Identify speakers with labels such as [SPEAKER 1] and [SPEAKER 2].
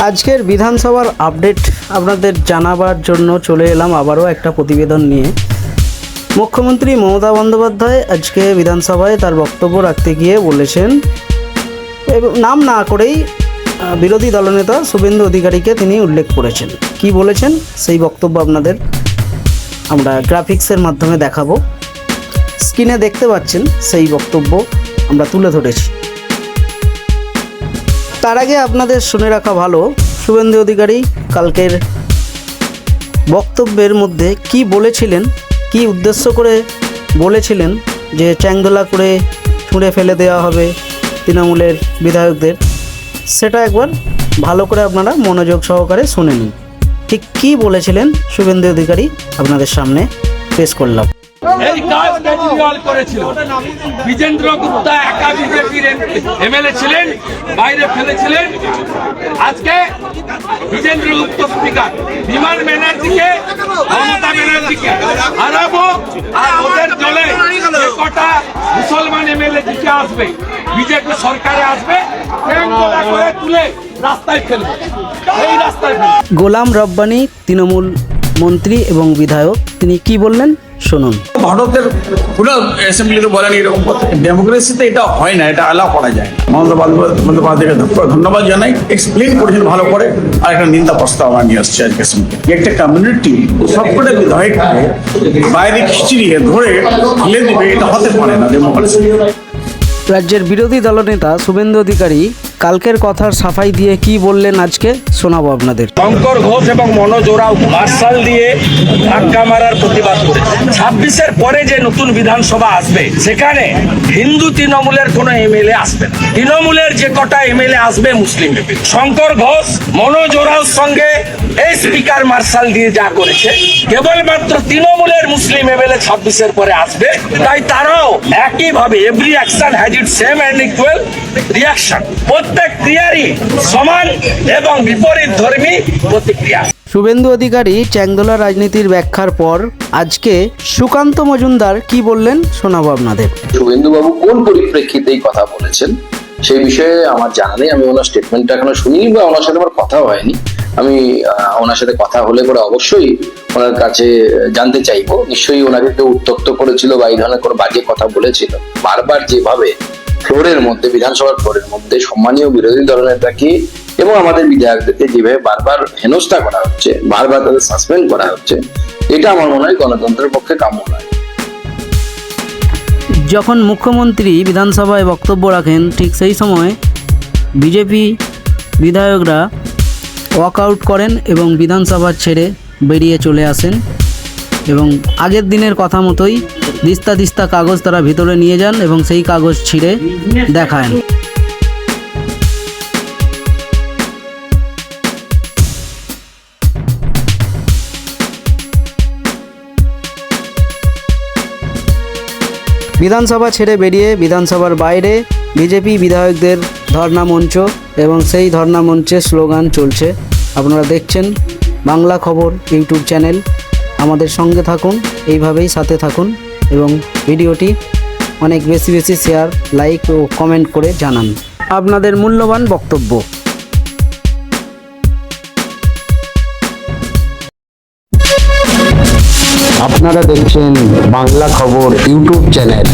[SPEAKER 1] আজকের বিধানসভার আপডেট আপনাদের জানাবার জন্য চলে এলাম আবারও একটা প্রতিবেদন নিয়ে। মুখ্যমন্ত্রী মমতা বন্দ্যোপাধ্যায় আজকে বিধানসভায় তার বক্তব্য রাখতে গিয়ে বলেছেন, এবং নাম না করেই বিরোধী দলনেতা শুভেন্দু অধিকারীকে তিনি উল্লেখ করেছেন। কি বলেছেন? সেই বক্তব্য আপনাদের আমরা গ্রাফিক্সের মাধ্যমে দেখাবো। স্ক্রিনে দেখতে পাচ্ছেন সেই বক্তব্য আমরা তুলে ধরেছি। তার আগে আপনাদের শুনে রাখা ভালো, শুভেন্দু অধিকারী কালকের বক্তব্যের মধ্যে কি বলেছিলেন, কি উদ্দেশ্য করে বলেছিলেন যে চ্যাংদোলা করে ছুঁড়ে ফেলে দেওয়া হবে তৃণমূলের বিধায়কদের, সেটা একবার ভালো করে আপনারা মনোযোগ সহকারে শুনে নিন। ঠিক কী বলেছিলেন শুভেন্দু অধিকারী আপনাদের সামনে পেশ করলাম।
[SPEAKER 2] এই কাজ কেজরিওয়াল করেছিল। বিজেন্দ্র গুপ্তা একা বিজেপির এমএলএ ছিলেন, বাইরে ফেলেছিলেন। আজকে বিজেন্দ্র গুপ্ত স্পিকার। বিমান ব্যানার্জিকে, মমতা ব্যানার্জিকে হারাবো আর ওদের দলে কটা মুসলমান এমএলএ জিতে আসবে, বিজেপি সরকারে আসবে করে তুলে রাস্তায় ফেলবে। এই রাস্তায়
[SPEAKER 1] গোলাম রব্বানি, তৃণমূল মন্ত্রী এবং বিধায়ক, তিনি কি বললেন? শুনুন।
[SPEAKER 3] ভারতের পুরো অ্যাসেম্বলিতে বলেন এরকম কথা। ডেমোক্রেসিতে এটা হয় না এটা অ্যালাউ করা যায়। মমতা বন্দ্যোপাধ্যায় বন্দ্যোপাধ্যায়কে ধন্যবাদ জানাই। এক্সপ্লেন করেছেন ভালো করে। আর একটা নিন্দা প্রস্তাব আমার নিয়ে আসছে আজকে একটা কমিউনিটি সবকটা বিধায়ককে বাইরে খিচিড়িয়ে ধরে ফেলে দিবে এটা হতে পারে না ডেমোক্রেসি
[SPEAKER 1] রাজ্যের বিরোধী দলনেতা শুভেন্দু অধিকারী কালকের কথার সাফাই দিয়ে কি বললেন আজকে, শোনাবো আপনাদের।
[SPEAKER 2] শঙ্কর ঘোষ এবং মনোজ ওরাও মার্শাল দিয়ে ধাক্কা মারার প্রতিবাদ করে ছাব্বিশের পরে যে নতুন বিধানসভা আসবে, সেখানে হিন্দু তৃণমূলের কোনো এমএলএ আসবে তৃণমূলের যে কটা এমএলএ আসবে মুসলিম। শঙ্কর ঘোষ, মনোজ ওরাওর সঙ্গে এই স্পিকার মার্শাল দিয়ে যা করেছে, কেবলমাত্র তৃণমূলের মুসলিম এমএলএ ছাব্বিশের পরে আসবে। তাই তারাও একইভাবে every action has it same and equal reaction প্রত্যেক ক্রিয়ারই সমান এবং বিপরীত ধর্মী প্রতিক্রিয়া।
[SPEAKER 1] শুভেন্দু অধিকারী চ্যাংদোলা রাজনীতির ব্যাখ্যার পর আজকে সুকান্ত মজুমদার কি বললেন শোনাবো আপনাদের।
[SPEAKER 4] শুভেন্দুবাবু কোন পরিপ্রেক্ষিতে এই কথা বলেছেন? সেই বিষয়ে আমার জানা নেই আমি ওনার স্টেটমেন্টটা এখনও শুনিনি বা ওনার সাথে আমার কথাও হয়নি। আমি ওনার সাথে কথা হলে পরে অবশ্যই ওনার কাছে জানতে চাইব। নিশ্চয়ই ওনাকে কেউ উত্তক্ত করেছিল বা এই ধরনের কোনো বাজে কথা বলেছিল। বারবার যেভাবে ফ্লোরের মধ্যে, বিধানসভার ফ্লোরের মধ্যে সম্মানীয় বিরোধী দলনেতাকে এবং আমাদের বিধায়কদেরকে যেভাবে বারবার হেনস্থা করা হচ্ছে, বারবার তাদের সাসপেন্ড করা হচ্ছে, এটা আমার মনে হয় গণতন্ত্রের পক্ষে কাম্য নয়।
[SPEAKER 1] যখন মুখ্যমন্ত্রী বিধানসভায় বক্তব্য রাখেন, ঠিক সেই সময় বিজেপি বিধায়করা ওয়াক আউট করেন এবং বিধানসভা ছেড়ে বেরিয়ে চলে আসেন এবং আগের দিনের কথা মতোই দিস্তা দিস্তা কাগজ তারা ভিতরে নিয়ে যান এবং সেই কাগজ ছিঁড়ে দেখান। বিধানসভা ছেড়ে বেরিয়ে বিধানসভার বাইরে বিজেপি বিধায়কদের ধর্ণা মঞ্চ এবং সেই ধর্ণা মঞ্চে স্লোগান চলছে। আপনারা দেখছেন বাংলা খবর ইউটিউব চ্যানেল। আমাদের সঙ্গে থাকুন, এইভাবেই সাথে থাকুন। এবং ভিডিওটি অনেক বেশি বেশি শেয়ার লাইক ও কমেন্ট করে জানান। আপনাদের মূল্যবান বক্তব্য।
[SPEAKER 5] আপনারা দেখছেন বাংলা খবর ইউটিউব চ্যানেল।